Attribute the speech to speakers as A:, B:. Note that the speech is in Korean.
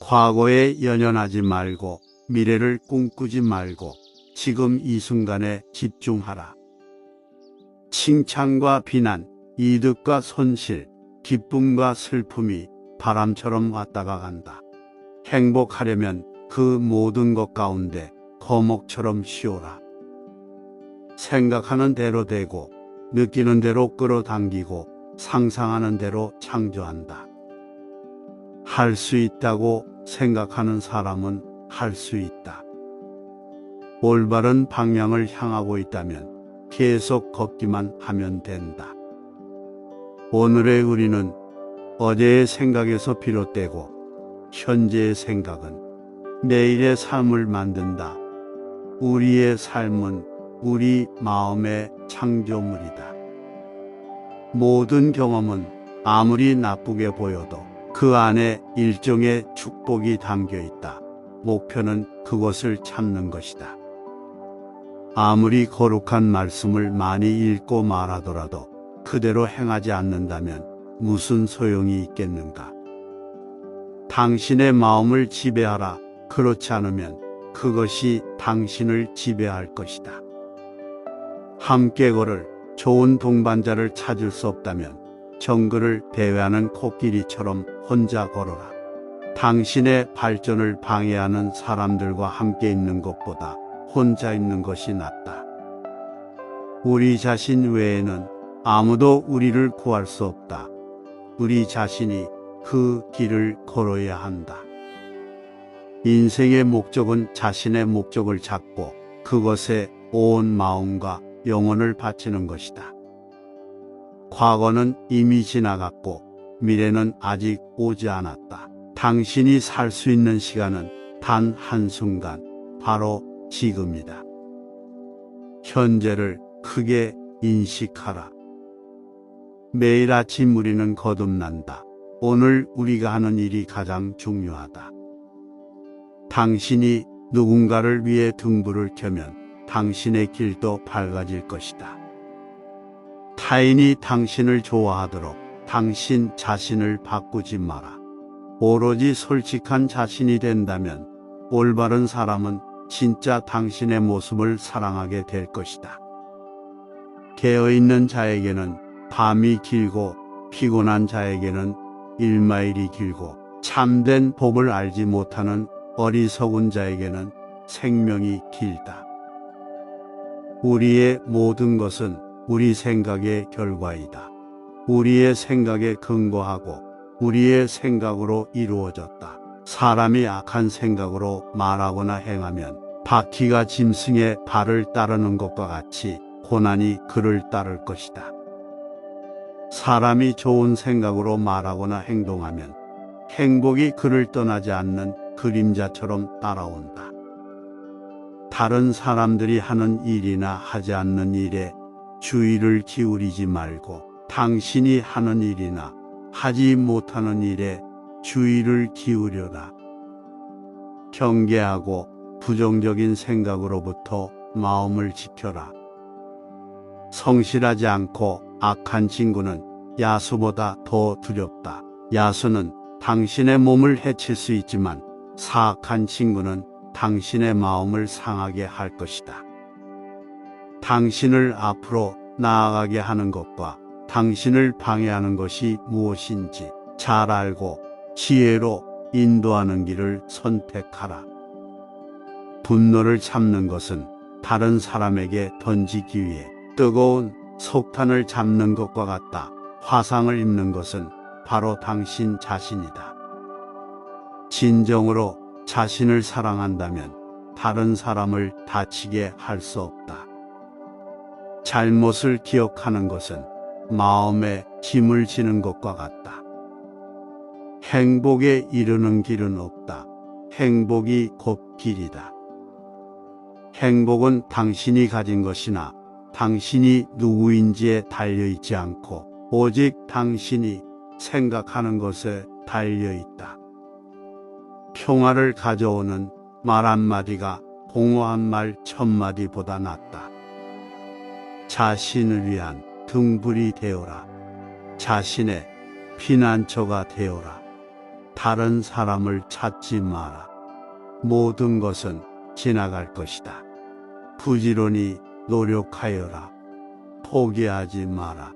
A: 과거에 연연하지 말고 미래를 꿈꾸지 말고 지금 이 순간에 집중하라. 칭찬과 비난, 이득과 손실, 기쁨과 슬픔이 바람처럼 왔다가 간다. 행복하려면 그 모든 것 가운데 거목처럼 쉬어라. 생각하는 대로 되고 느끼는 대로 끌어당기고 상상하는 대로 창조한다. 할 수 있다고 생각하는 사람은 할 수 있다. 올바른 방향을 향하고 있다면 계속 걷기만 하면 된다. 오늘의 우리는 어제의 생각에서 비롯되고 현재의 생각은 내일의 삶을 만든다. 우리의 삶은 우리 마음의 창조물이다. 모든 경험은 아무리 나쁘게 보여도 그 안에 일종의 축복이 담겨 있다. 목표는 그것을 찾는 것이다. 아무리 거룩한 말씀을 많이 읽고 말하더라도 그대로 행하지 않는다면 무슨 소용이 있겠는가? 당신의 마음을 지배하라. 그렇지 않으면 그것이 당신을 지배할 것이다. 함께 걸을 좋은 동반자를 찾을 수 없다면 정글을 배회하는 코끼리처럼 혼자 걸어라. 당신의 발전을 방해하는 사람들과 함께 있는 것보다 혼자 있는 것이 낫다. 우리 자신 외에는 아무도 우리를 구할 수 없다. 우리 자신이 그 길을 걸어야 한다. 인생의 목적은 자신의 목적을 찾고 그것에 온 마음과 영혼을 바치는 것이다. 과거는 이미 지나갔고 미래는 아직 오지 않았다. 당신이 살 수 있는 시간은 단 한순간, 바로 지금이다. 현재를 크게 인식하라. 매일 아침 우리는 거듭난다. 오늘 우리가 하는 일이 가장 중요하다. 당신이 누군가를 위해 등불을 켜면 당신의 길도 밝아질 것이다. 타인이 당신을 좋아하도록 당신 자신을 바꾸지 마라. 오로지 솔직한 자신이 된다면 올바른 사람은 진짜 당신의 모습을 사랑하게 될 것이다. 깨어있는 자에게는 밤이 길고 피곤한 자에게는 일마일이 길고 참된 법을 알지 못하는 어리석은 자에게는 생명이 길다. 우리의 모든 것은 우리 생각의 결과이다. 우리의 생각에 근거하고 우리의 생각으로 이루어졌다. 사람이 악한 생각으로 말하거나 행하면 바퀴가 짐승의 발을 따르는 것과 같이 고난이 그를 따를 것이다. 사람이 좋은 생각으로 말하거나 행동하면 행복이 그를 떠나지 않는 그림자처럼 따라온다. 다른 사람들이 하는 일이나 하지 않는 일에 주의를 기울이지 말고 당신이 하는 일이나 하지 못하는 일에 주의를 기울여라. 경계하고 부정적인 생각으로부터 마음을 지켜라. 성실하지 않고 악한 친구는 야수보다 더 두렵다. 야수는 당신의 몸을 해칠 수 있지만 사악한 친구는 당신의 마음을 상하게 할 것이다. 당신을 앞으로 나아가게 하는 것과 당신을 방해하는 것이 무엇인지 잘 알고 지혜로 인도하는 길을 선택하라. 분노를 참는 것은 다른 사람에게 던지기 위해 뜨거운 석탄을 잡는 것과 같다. 화상을 입는 것은 바로 당신 자신이다. 진정으로 자신을 사랑한다면 다른 사람을 다치게 할 수 없다. 잘못을 기억하는 것은 마음에 짐을 지는 것과 같다. 행복에 이르는 길은 없다. 행복이 곧 길이다. 행복은 당신이 가진 것이나 당신이 누구인지에 달려있지 않고 오직 당신이 생각하는 것에 달려있다. 평화를 가져오는 말 한마디가 공허한 말 천마디보다 낫다. 자신을 위한 등불이 되어라. 자신의 피난처가 되어라. 다른 사람을 찾지 마라. 모든 것은 지나갈 것이다. 부지런히 노력하여라. 포기하지 마라.